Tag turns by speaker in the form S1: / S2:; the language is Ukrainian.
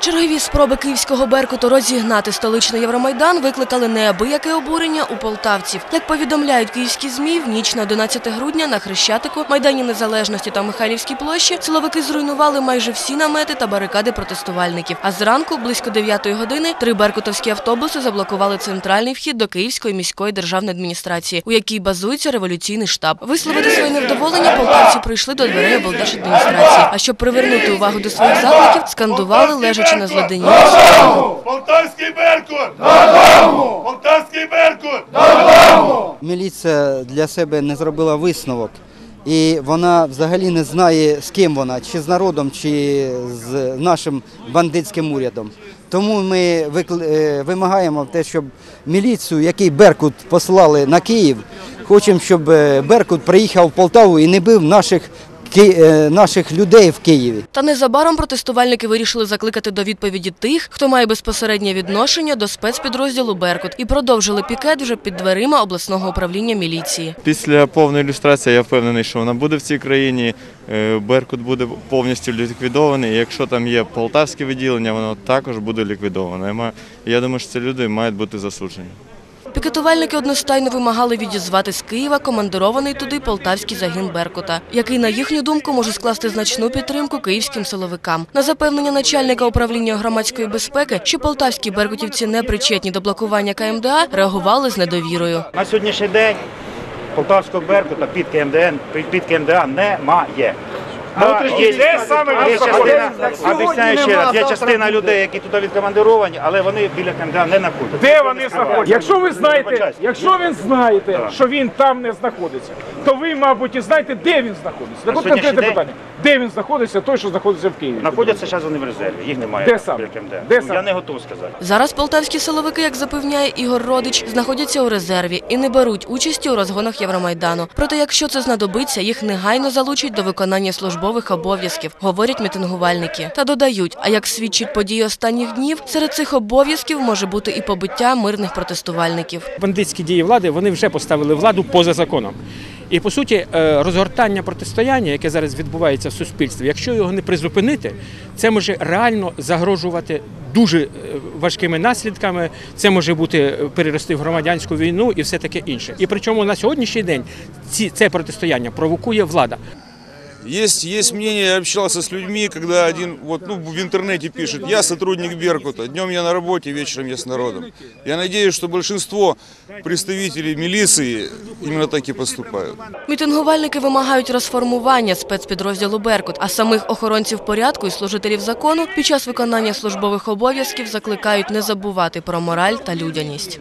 S1: Чергові спроби київського Беркуту розігнати столичний Євромайдан викликали неабияке обурення у полтавців. Як повідомляють київські ЗМІ, в ніч на 11 грудня на Хрещатику, Майдані Незалежності та Михайлівській площі силовики зруйнували майже всі намети та барикади протестувальників. А зранку, близько 9 години, три беркутовські автобуси заблокували центральний вхід до Київської міської державної адміністрації, у якій базується революційний штаб. Висловити своє невдоволення полтавці прийшли до дверей облдержадміністрації. А щоб привернути увагу до своїх закликів, скандували лежачи на зладині.
S2: Полтавський Беркут! Додому! Полтавський Беркут!
S3: Міліція для себе не зробила висновок. І вона взагалі не знає, з ким вона, чи з народом, чи з нашим бандитським урядом. Тому ми е, вимагаємо те, щоб міліцію, який Беркут послали на Київ, хочемо, щоб е, Беркут приїхав в Полтаву і не бив наших, наших людей в Києві.
S1: Та незабаром протестувальники вирішили закликати до відповіді тих, хто має безпосереднє відношення до спецпідрозділу Беркут, і продовжили пікет вже під дверима обласного управління міліції.
S4: Після повної ілюстрації я впевнений, що вона буде в цій країні. Е, Беркут буде повністю ліквідований. І якщо там є полтавське відділення, воно також буде ліквідоване. Я Я думаю, що ці люди мають бути засуджені.
S1: Пікетувальники одностайно вимагали відізвати з Києва командирований туди полтавський загін Беркута, який, на їхню думку, може скласти значну підтримку київським силовикам. На запевнення начальника управління громадської безпеки, що полтавські беркутівці не причетні до блокування КМДА, реагували з недовірою.
S5: На сьогоднішній день Полтавського Беркута під КМДН, під КМДА немає. Да, є,
S2: саме
S5: є частина, обіцяю ще раз, є частина людей, які туди відкомандировані, але вони біля КМДА не знаходяться.
S6: Де вони знаходяться? Якщо ви знаєте, якщо він знаєте, що він там не знаходиться, то ви, мабуть, і знаєте, де він знаходиться. Так от конкретне питання. Де він знаходиться, той, що знаходиться в Києві?
S5: Знаходяться зараз вони в резерві, їх немає
S6: Де саме? Де
S5: Ну,
S6: саме?
S5: Я не готов сказати.
S1: Зараз полтавські силовики, як запевняє Ігор Родич, знаходяться у резерві і не беруть участі у розгонах Євромайдану. Проте, якщо це знадобиться, їх негайно залучать до виконання службових обов'язків, говорять мітингувальники. Та додають, а як свідчить події останніх днів, серед цих обов'язків може бути і побиття мирних протестувальників.
S7: бандитські дії влади вони вже поставили владу поза законом. І по суті, е, розгортання протистояння, яке зараз відбувається в суспільстві, якщо його не призупинити, це може реально загрожувати дуже е, важкими наслідками. Це може бути е, перерости в громадянську війну і все таке інше. І причому на сьогоднішній день ці це протистояння провокує влада.
S8: Есть, есть мнение, я общался с людьми, когда один вот, ну, в интернете пишет, я сотрудник Беркута, днем я на работе, вечером я с народом. Я надеюсь, что большинство представителей милиции именно так и поступают.
S1: Мітингувальники вимагають розформування спецпідрозділу Беркут, а самих охоронців порядку і служителів закону під час виконання службових обов'язків закликають не забувати про мораль та людяність.